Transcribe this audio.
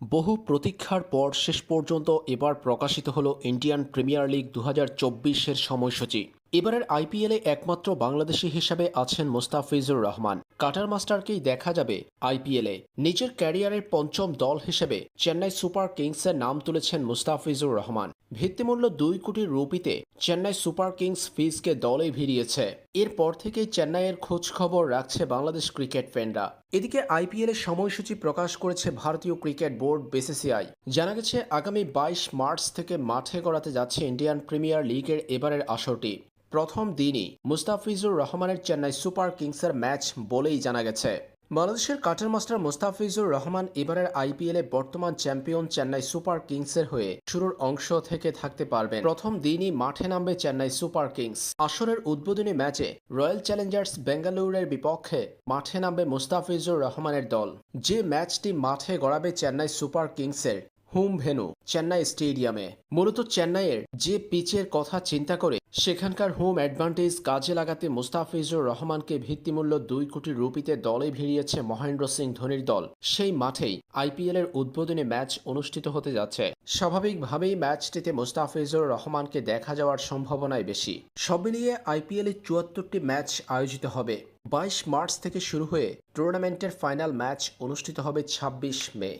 বহু প্রতীক্ষার পর শেষ পর্যন্ত এবার প্রকাশিত হল ইন্ডিয়ান প্রিমিয়ার লিগ দু হাজার চব্বিশের সময়সূচি। এবারের আইপিএলে একমাত্র বাংলাদেশি হিসাবে আছেন মোস্তাফিজুর রহমান। কাটার মাস্টারকেই দেখা যাবে আইপিএলে। নিজের ক্যারিয়ারের পঞ্চম দল হিসেবে চেন্নাই সুপার কিংসের নাম তুলেছেন মুস্তাফিজুর রহমান। ভিত্তিমূল্য দুই কোটি রুপিতে চেন্নাই সুপার কিংস ফিজকে দলে ভিড়িয়েছে। এরপর থেকেই চেন্নাইয়ের খোঁজ খবর রাখছে বাংলাদেশ ক্রিকেট ফ্যানরা। এদিকে আইপিএল এর সময়সূচি প্রকাশ করেছে ভারতীয় ক্রিকেট বোর্ড বিসিসিআই। জানা গেছে, আগামী বাইশ মার্চ থেকে মাঠে গড়াতে যাচ্ছে ইন্ডিয়ান প্রিমিয়ার লিগের এবারের আসরটি। প্রথম দিনই মুস্তাফিজুর রহমানের চেন্নাই সুপার কিংসের ম্যাচ বলেই জানা গেছে। বাংলাদেশের কাটার মাস্টার মুস্তাফিজুর রহমান এবারের আইপিএলে বর্তমান চ্যাম্পিয়ন চেন্নাই সুপার কিংসের হয়ে শুরুর অংশ থেকে থাকতে পারবেন। প্রথম দিনই মাঠে নামবে চেন্নাই সুপার কিংস। আসরের উদ্বোধনী ম্যাচে রয়্যাল চ্যালেঞ্জার্স বেঙ্গালুরুর বিপক্ষে মাঠে নামবে মুস্তাফিজুর রহমানের দল। যে ম্যাচটি মাঠে গড়াবে চেন্নাই সুপার কিংসের হোম ভেনু, চেন্নাই স্টেডিয়ামে। মূলত চেন্নাইয়ের যে পিচের কথা চিন্তা করে, সেখানকার হোম অ্যাডভান্টেজ কাজে লাগাতে মুস্তাফিজুর রহমানকে ভিত্তিমূল্য দুই কোটি রুপিতে দলে ভিড়িয়েছে মহেন্দ্র সিং ধোনির দল। সেই মাঠেই আইপিএল এর উদ্বোধনী ম্যাচ অনুষ্ঠিত হতে যাচ্ছে। স্বাভাবিকভাবেই ম্যাচটিতে মুস্তাফিজুর রহমানকে দেখা যাওয়ার সম্ভাবনাই বেশি। সব মিলিয়ে আইপিএল চুয়াত্তরটি ম্যাচ আয়োজিত হবে। বাইশ মার্চ থেকে শুরু হয়ে টুর্নামেন্টের ফাইনাল ম্যাচ অনুষ্ঠিত হবে ছাব্বিশ মে।